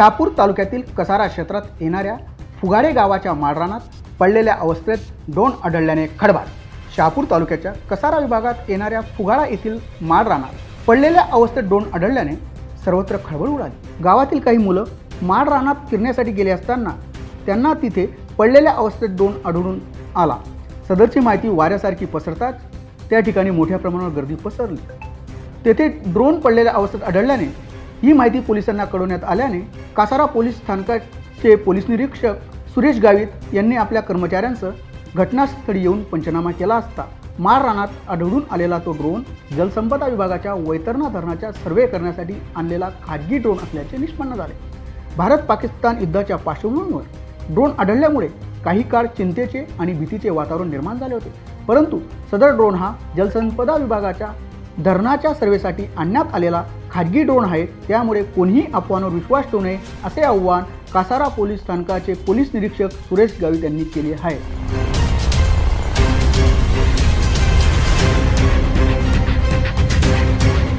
शहापूर तालुक्यातील कसारा क्षेत्रात येणाऱ्या फुगाडे गावाच्या माळरानात पडलेल्या अवस्थेत ड्रोन आढळल्याने खडबाड शहापूर तालुक्याच्या कसारा विभागात येणाऱ्या फुगाडा येथील माळरानात पडलेल्या अवस्थेत ड्रोन आढळल्याने सर्वत्र खळबळ उडाली. गावातील काही मुलं माळरानात फिरण्यासाठी गेले असताना त्यांना तिथे पडलेल्या अवस्थेत ड्रोन आढळून आला. सदरची माहिती वाऱ्यासारखी पसरताच त्या ठिकाणी मोठ्या प्रमाणावर गर्दी पसरली. तेथे ड्रोन पडलेल्या अवस्थेत आढळल्याने ही माहिती पोलिसांना कळवण्यात आल्याने कासारा पोलीस स्थानकाचे पोलीस निरीक्षक सुरेश गावित यांनी आपल्या कर्मचाऱ्यांसह घटनास्थळी येऊन पंचनामा केला असता. मार रानात आढळून आलेला तो ड्रोन जलसंपदा विभागाच्या वैतरणा धरणाच्या सर्वे करण्यासाठी आणलेला खाजगी ड्रोन असल्याचे निष्पन्न झाले. भारत पाकिस्तान युद्धाच्या पार्श्वभूमीवर ड्रोन आढळल्यामुळे काही काळ चिंतेचे आणि भीतीचे वातावरण निर्माण झाले होते. परंतु सदर ड्रोन हा जलसंपदा विभागाच्या धरणाच्या सर्वेसाठी आणण्यात आलेला खाजगी ड्रोन आहे त्यामुळे कोणीही अफवांवर विश्वास ठेवू नये असे आव्हान कासारा पोलीस स्थानकाचे पोलीस निरीक्षक सुरेश गावित यांनी केले आहे.